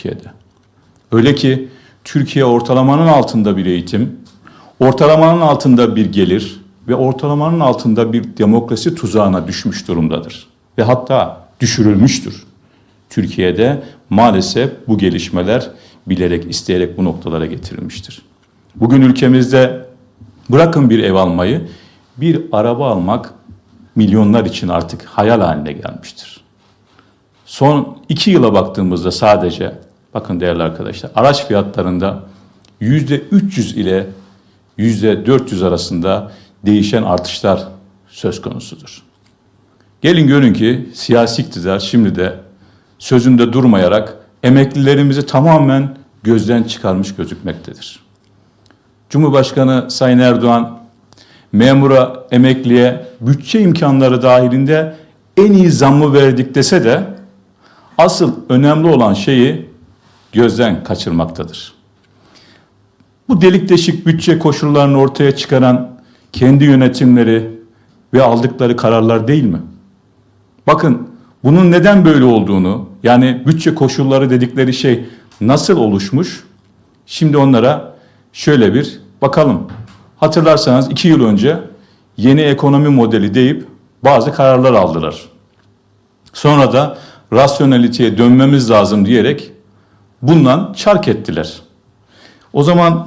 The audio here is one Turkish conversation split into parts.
Türkiye'de. Öyle ki Türkiye ortalamanın altında bir eğitim, ortalamanın altında bir gelir ve ortalamanın altında bir demokrasi tuzağına düşmüş durumdadır. Ve hatta düşürülmüştür. Türkiye'de maalesef bu gelişmeler bilerek, isteyerek bu noktalara getirilmiştir. Bugün ülkemizde bırakın bir ev almayı, bir araba almak milyonlar için artık hayal haline gelmiştir. Son iki yıla baktığımızda sadece, bakın değerli arkadaşlar, araç fiyatlarında yüzde 300 ile yüzde 400 arasında değişen artışlar söz konusudur. Gelin görün ki siyasi iktidar şimdi de sözünde durmayarak emeklilerimizi tamamen gözden çıkarmış gözükmektedir. Cumhurbaşkanı Sayın Erdoğan memura, emekliye bütçe imkanları dahilinde en iyi zammı verdik dese de asıl önemli olan şeyi gözden kaçırmaktadır. Bu delik deşik bütçe koşullarını ortaya çıkaran kendi yönetimleri ve aldıkları kararlar değil mi? Bakın bunun neden böyle olduğunu yani bütçe koşulları dedikleri şey nasıl oluşmuş? Şimdi onlara şöyle bir bakalım. Hatırlarsanız iki yıl önce yeni ekonomi modeli deyip bazı kararlar aldılar. Sonra da rasyonaliteye dönmemiz lazım diyerek bundan çark ettiler. O zaman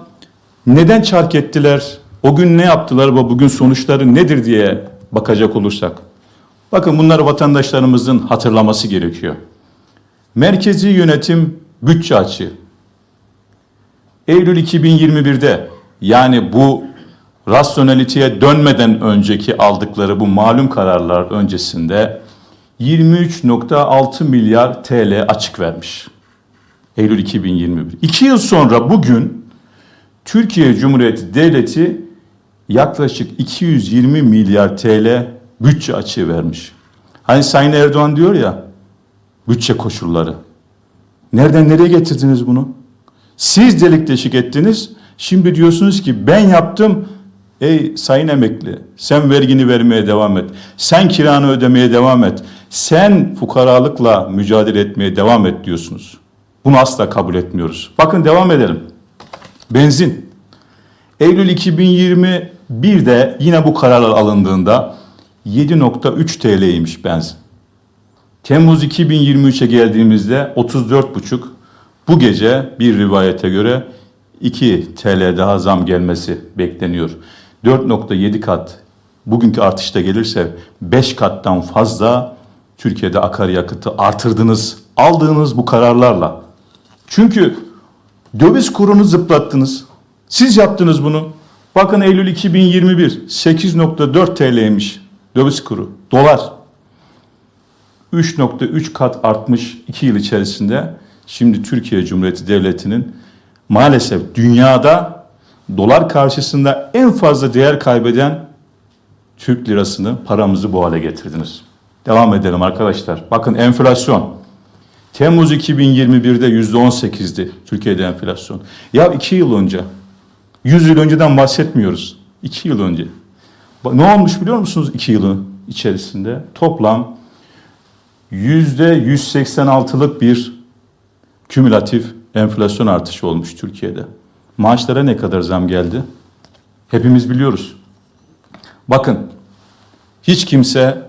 neden çark ettiler? O gün ne yaptılar ve bugün sonuçları nedir diye bakacak olursak. Bakın bunları vatandaşlarımızın hatırlaması gerekiyor. Merkezi yönetim bütçe açığı. Eylül 2021'de yani bu rasyonaliteye dönmeden önceki aldıkları bu malum kararlar öncesinde 23.6 milyar TL açık vermiş. Eylül 2021. İki yıl sonra bugün Türkiye Cumhuriyeti Devleti yaklaşık 220 milyar TL bütçe açığı vermiş. Hani Sayın Erdoğan diyor ya bütçe koşulları. Nereden nereye getirdiniz bunu? Siz delik deşik ettiniz. Şimdi diyorsunuz ki ben yaptım. Ey sayın emekli sen vergini vermeye devam et. Sen kiranı ödemeye devam et. Sen fukaralıkla mücadele etmeye devam et diyorsunuz. Bunu asla kabul etmiyoruz. Bakın devam edelim. Benzin. Eylül 2021'de yine bu kararlar alındığında 7.3 TL'ymiş benzin. Temmuz 2023'e geldiğimizde 34,5. Bu gece bir rivayete göre 2 TL daha zam gelmesi bekleniyor. 4.7 kat bugünkü artışta gelirse 5 kattan fazla Türkiye'de akaryakıtı artırdınız. Aldığınız bu kararlarla. Çünkü döviz kurunu zıplattınız. Siz yaptınız bunu. Bakın Eylül 2021 8.4 TL'ymiş döviz kuru. Dolar 3.3 kat artmış 2 yıl içerisinde. Şimdi Türkiye Cumhuriyeti Devleti'nin maalesef dünyada dolar karşısında en fazla değer kaybeden Türk lirasını, paramızı bu hale getirdiniz. Devam edelim arkadaşlar. Bakın enflasyon. Temmuz 2021'de %18'di Türkiye'de enflasyon. Ya iki yıl önce, 100 yıl önceden bahsetmiyoruz. 2 yıl önce. Ne olmuş biliyor musunuz 2 yılın içerisinde? Toplam %186'lık bir kümülatif enflasyon artışı olmuş Türkiye'de. Maaşlara ne kadar zam geldi? Hepimiz biliyoruz. Bakın hiç kimse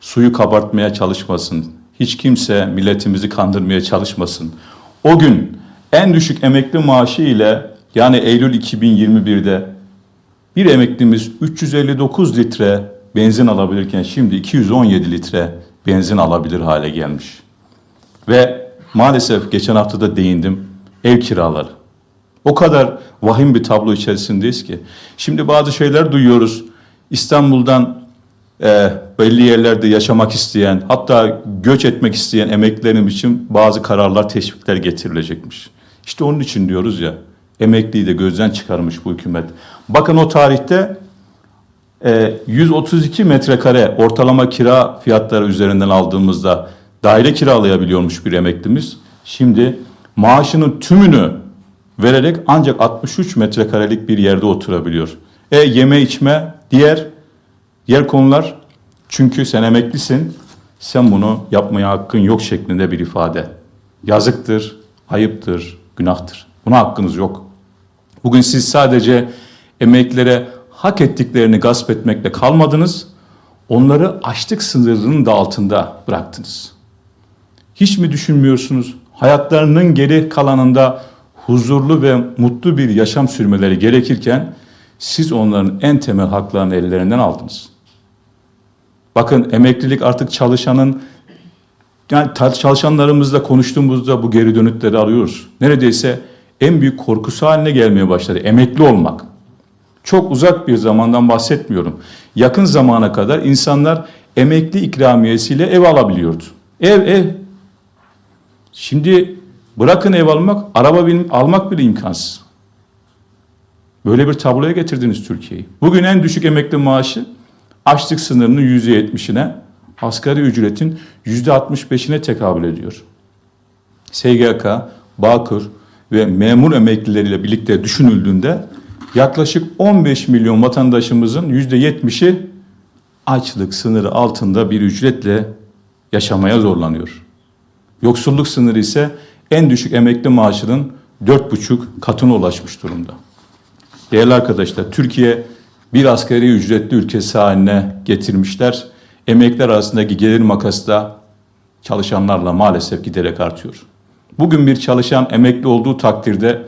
suyu kabartmaya çalışmasın. Hiç kimse milletimizi kandırmaya çalışmasın. O gün en düşük emekli maaşı ile yani Eylül 2021'de bir emeklimiz 359 litre benzin alabilirken şimdi 217 litre benzin alabilir hale gelmiş. Ve maalesef geçen hafta da değindim ev kiraları. O kadar vahim bir tablo içerisindeyiz ki. Şimdi bazı şeyler duyuyoruz. İstanbul'dan e, belli yerlerde yaşamak isteyen hatta göç etmek isteyen emeklilerim için bazı kararlar teşvikler getirilecekmiş. İşte onun için diyoruz ya emekliyi de gözden çıkarmış bu hükümet. Bakın o tarihte e, 132 metrekare ortalama kira fiyatları üzerinden aldığımızda daire kiralayabiliyormuş bir emeklimiz. Şimdi maaşının tümünü vererek ancak 63 metrekarelik bir yerde oturabiliyor. E yeme içme diğer diğer konular çünkü sen emeklisin sen bunu yapmaya hakkın yok şeklinde bir ifade. Yazıktır, ayıptır, günahtır. Buna hakkınız yok. Bugün siz sadece emeklilere hak ettiklerini gasp etmekle kalmadınız, onları açlık sınırının da altında bıraktınız. Hiç mi düşünmüyorsunuz? Hayatlarının geri kalanında huzurlu ve mutlu bir yaşam sürmeleri gerekirken siz onların en temel haklarını ellerinden aldınız. Bakın emeklilik artık çalışanın yani çalışanlarımızla konuştuğumuzda bu geri dönütleri alıyoruz. Neredeyse en büyük korkusu haline gelmeye başladı emekli olmak. Çok uzak bir zamandan bahsetmiyorum. Yakın zamana kadar insanlar emekli ikramiyesiyle ev alabiliyordu. Ev ev. Şimdi bırakın ev almak, araba bin, almak bile imkansız. Böyle bir tabloya getirdiniz Türkiye'yi. Bugün en düşük emekli maaşı açlık sınırının yüzde yetmişine, asgari ücretin yüzde altmış beşine tekabül ediyor. SGK, Bağkur ve memur emeklileriyle birlikte düşünüldüğünde yaklaşık 15 milyon vatandaşımızın yüzde yetmişi açlık sınırı altında bir ücretle yaşamaya zorlanıyor. Yoksulluk sınırı ise en düşük emekli maaşının dört buçuk katına ulaşmış durumda. Değerli arkadaşlar, Türkiye bir asgari ücretli ülkesi haline getirmişler. Emekler arasındaki gelir makası da çalışanlarla maalesef giderek artıyor. Bugün bir çalışan emekli olduğu takdirde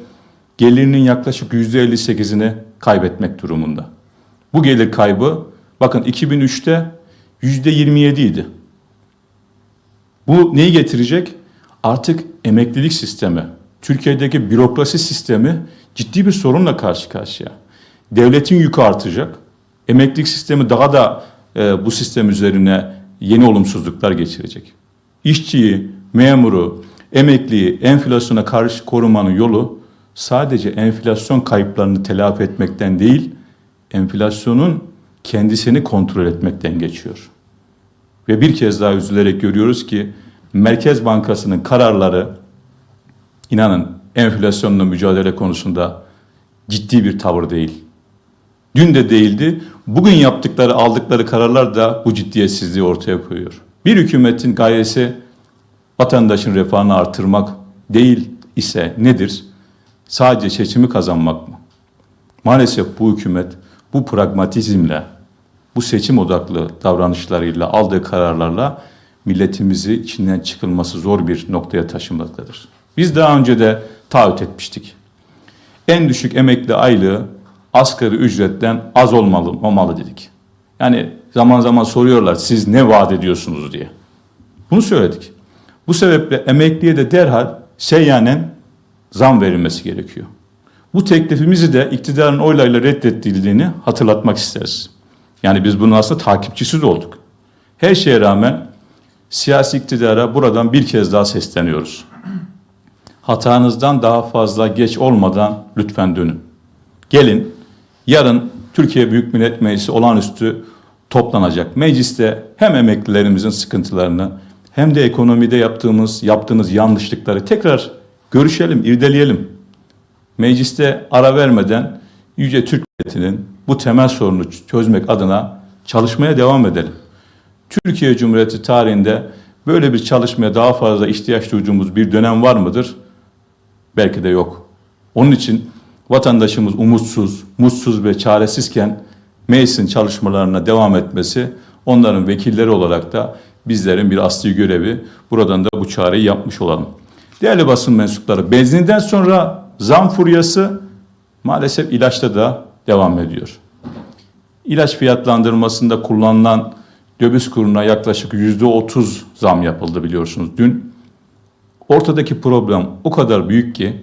gelirinin yaklaşık yüzde 58'ini kaybetmek durumunda. Bu gelir kaybı bakın 2003'te yüzde 27 idi. Bu neyi getirecek? Artık emeklilik sistemi, Türkiye'deki bürokrasi sistemi ciddi bir sorunla karşı karşıya. Devletin yükü artacak. Emeklilik sistemi daha da e, bu sistem üzerine yeni olumsuzluklar geçirecek. İşçiyi, memuru, emekliyi enflasyona karşı korumanın yolu sadece enflasyon kayıplarını telafi etmekten değil, enflasyonun kendisini kontrol etmekten geçiyor. Ve bir kez daha üzülerek görüyoruz ki Merkez Bankası'nın kararları inanın enflasyonla mücadele konusunda ciddi bir tavır değil. Dün de değildi. Bugün yaptıkları, aldıkları kararlar da bu ciddiyetsizliği ortaya koyuyor. Bir hükümetin gayesi vatandaşın refahını artırmak değil ise nedir? Sadece seçimi kazanmak mı? Maalesef bu hükümet bu pragmatizmle, bu seçim odaklı davranışlarıyla, aldığı kararlarla milletimizi içinden çıkılması zor bir noktaya taşımaktadır. Biz daha önce de taahhüt etmiştik. En düşük emekli aylığı asgari ücretten az olmalı, olmalı dedik. Yani zaman zaman soruyorlar siz ne vaat ediyorsunuz diye. Bunu söyledik. Bu sebeple emekliye de derhal seyyanen zam verilmesi gerekiyor. Bu teklifimizi de iktidarın oylarıyla reddedildiğini hatırlatmak isteriz. Yani biz bunun aslında takipçisiz olduk. Her şeye rağmen siyasi iktidara buradan bir kez daha sesleniyoruz. Hatanızdan daha fazla geç olmadan lütfen dönün. Gelin yarın Türkiye Büyük Millet Meclisi olağanüstü toplanacak. Mecliste hem emeklilerimizin sıkıntılarını hem de ekonomide yaptığımız yaptığınız yanlışlıkları tekrar görüşelim, irdeleyelim. Mecliste ara vermeden Yüce Türk Milleti'nin bu temel sorunu çözmek adına çalışmaya devam edelim. Türkiye Cumhuriyeti tarihinde böyle bir çalışmaya daha fazla ihtiyaç duyduğumuz bir dönem var mıdır? Belki de yok. Onun için vatandaşımız umutsuz, mutsuz ve çaresizken meclisin çalışmalarına devam etmesi onların vekilleri olarak da bizlerin bir asli görevi. Buradan da bu çağrıyı yapmış olalım. Değerli basın mensupları, benzinden sonra zam furyası maalesef ilaçta da devam ediyor. İlaç fiyatlandırmasında kullanılan döviz kuruna yaklaşık yüzde otuz zam yapıldı biliyorsunuz dün. Ortadaki problem o kadar büyük ki